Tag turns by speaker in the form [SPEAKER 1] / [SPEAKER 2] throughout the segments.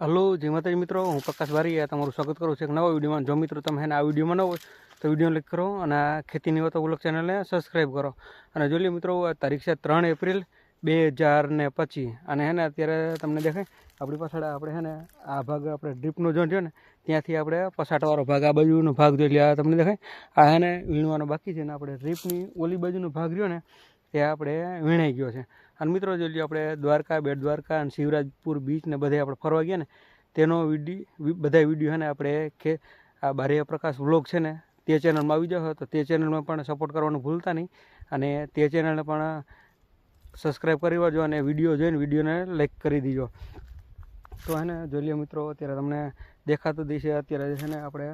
[SPEAKER 1] Hello, જય માતાજી મિત્રો. હું પ્રકાશ બારી તમારું સ્વાગત કરું છું એક નવા વિડીયોમાં. જો મિત્રો તમે આ વિડીયોમાં ન હોય, તો વીડિયો લાઈક કરો અને આ ખેતીની વાતો વ્લોગ ચેનલને સબસ્ક્રાઈબ કરો. અને જો લો મિત્રો તારીખ છે ત્રણ એપ્રિલ બે હજાર ને પચીસ. અને હેને અત્યારે તમને દેખાય, આપણી પાછળ આપણે હે ને આ ભાગ આપણે ડ્રીપનો જો છે ને, ત્યાંથી આપણે પસાટવાળો ભાગ, આ બાજુનો ભાગ જોઈ લે આ તમને દેખાય, આ હે ને વીણવાનો બાકી છે ને આપણે ડ્રીપની ઓલી બાજુનો ભાગ રહ્યો ને તે આપણે વીણાઈ ગયો છે. અને મિત્રો જો આપણે દ્વારકા બેટ દ્વારકા અને શિવરાજપુર બીચ ને બધે આપણે ફરવા ગયા ને, તેનો વીડિયો બધા વીડિયો છે ને આપણે કે આ બારીયા પ્રકાશ વ્લોગ છે ને, તે ચેનલમાં આવી જાઓ તો તે ચેનલમાં પણ સપોર્ટ કરવાનું ભૂલતા નહીં. અને તે ચેનલને પણ સબસ્ક્રાઈબ કરી વાજો અને વીડિયો જોઈને વિડીયોને લાઈક કરી દીજો. તો હે ને જોઈ મિત્રો, અત્યારે તમને દેખાતું દેશે, અત્યારે છે ને આપણે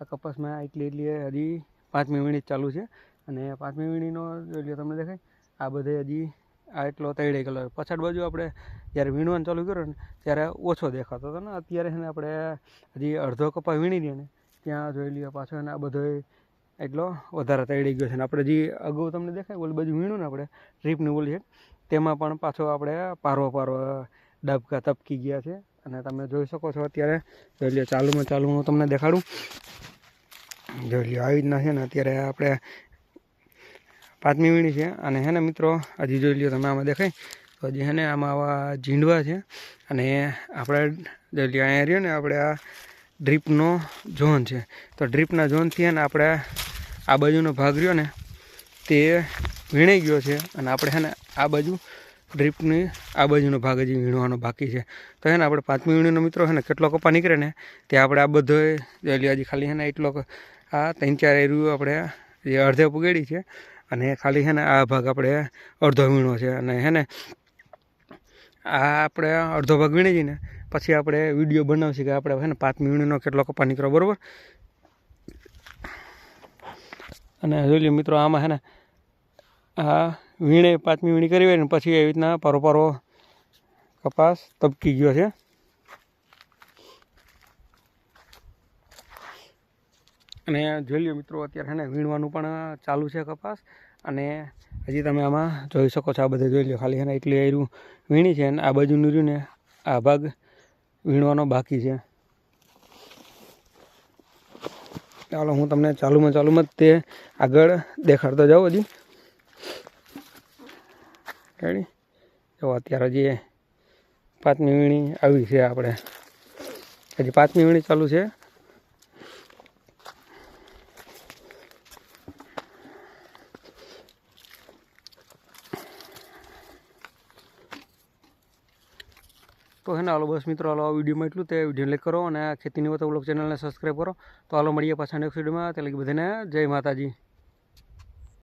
[SPEAKER 1] આ કપાસમાં એટલી એટલી હજી પાંચમી મિનિટ ચાલુ છે. અને પાંચમી મિનિટનો જોઈ તમને દેખાય, આ બધે હજી આ એટલો તૈડે ગયેલો પછાડ બાજુ આપણે જ્યારે વીણવાનું ચાલુ કર્યો ને, ત્યારે ઓછો દેખાતો હતો ને. અત્યારે છે ને આપણે હજી અડધો કપા વીણી દઈએ ને, ત્યાં જોઈ લઈએ પાછો અને આ બધો એટલો વધારે તૈડી ગયો છે ને. આપણે જે અગાઉ તમને દેખાય, ઓલી બાજુ વીણું ને આપણે, ટ્રીપની ઓલી છે તેમાં પણ પાછો આપણે પારવો પારવો ડબકા તપકી ગયા છે. અને તમે જોઈ શકો છો અત્યારે, જોઈ લો ચાલુમાં ચાલુ હું તમને દેખાડું. જોઈ લો આવી રીતના છે ને અત્યારે આપણે પાંચમી વીણી છે. અને હે ને મિત્રો, હજી જોઈ લ્યો તમે આમાં દેખાય. તો હજી હે ને આમાં આવા ઝીંડવા છે. અને આપણે જોઈ લ્યો અહીંયા રહ્યો ને આપણે આ ડ્રીપનો ઝોન છે. તો ડ્રીપના ઝોનથી હે ને આપણે આ બાજુનો ભાગ રહ્યો ને, તે વીણાઈ ગયો છે. અને આપણે હે ને આ બાજુ ડ્રીપની આ બાજુનો ભાગ હજી વીણવાનો બાકી છે. તો હે ને આપણે પાંચમી વીણીનો મિત્રો છે ને કેટલો કપા નીકળે ને, તે આપણે આ બધો જોઈ હજી ખાલી હે ને એટલો આ ત્રણ ચાર એરિયું આપણે જે અડધે પુગેડી છે. અને ખાલી છે ને આ ભાગ આપણે અડધો વીણો છે અને હે ને આ આપણે અડધો ભાગ વીણી જઈને પછી આપણે વીડિયો બનાવશું કે આપણે છે ને પાંચમી વીણીનો કેટલો કપા નીકળો બરાબર? અને જોઈ લો મિત્રો, આમાં છે ને આ વીણે પાંચમી વીણી કરી હોય ને પછી એવી રીતના પારો પારો કપાસ તબકી ગયો છે. અને જોઈ લ્યો મિત્રો, અત્યારે ને વીણવાનું પણ ચાલુ છે કપાસ. અને હજી તમે આમાં જોઈ શકો છો, આ બધે જોઈ લો ખાલી એને એટલી આયરું વીણી છે અને આ બાજુનું રહ્યું ને, આ ભાગ વીણવાનો બાકી છે. ચાલો, હું તમને ચાલુમાં ચાલુમાં જ તે આગળ દેખાડતો જાઉં હજી. રેડી જો, અત્યારે હજી પાંચમી વીણી આવી છે આપણે. હજી પાંચમી વીણી ચાલુ છે. તો હે ને, હાલો બસ મિત્રો, હાલો આ વિડીયોમાં એટલું તે વીડિયો લાઈક કરો અને ખેતીની વાતો બ્લોગ ચેનલને સબસ્ક્રાઈબ કરો. તો હાલો મળીએ પાછા નેક્સ્ટ વિડીયોમાં. તે લગી બધાને જય માતાજી.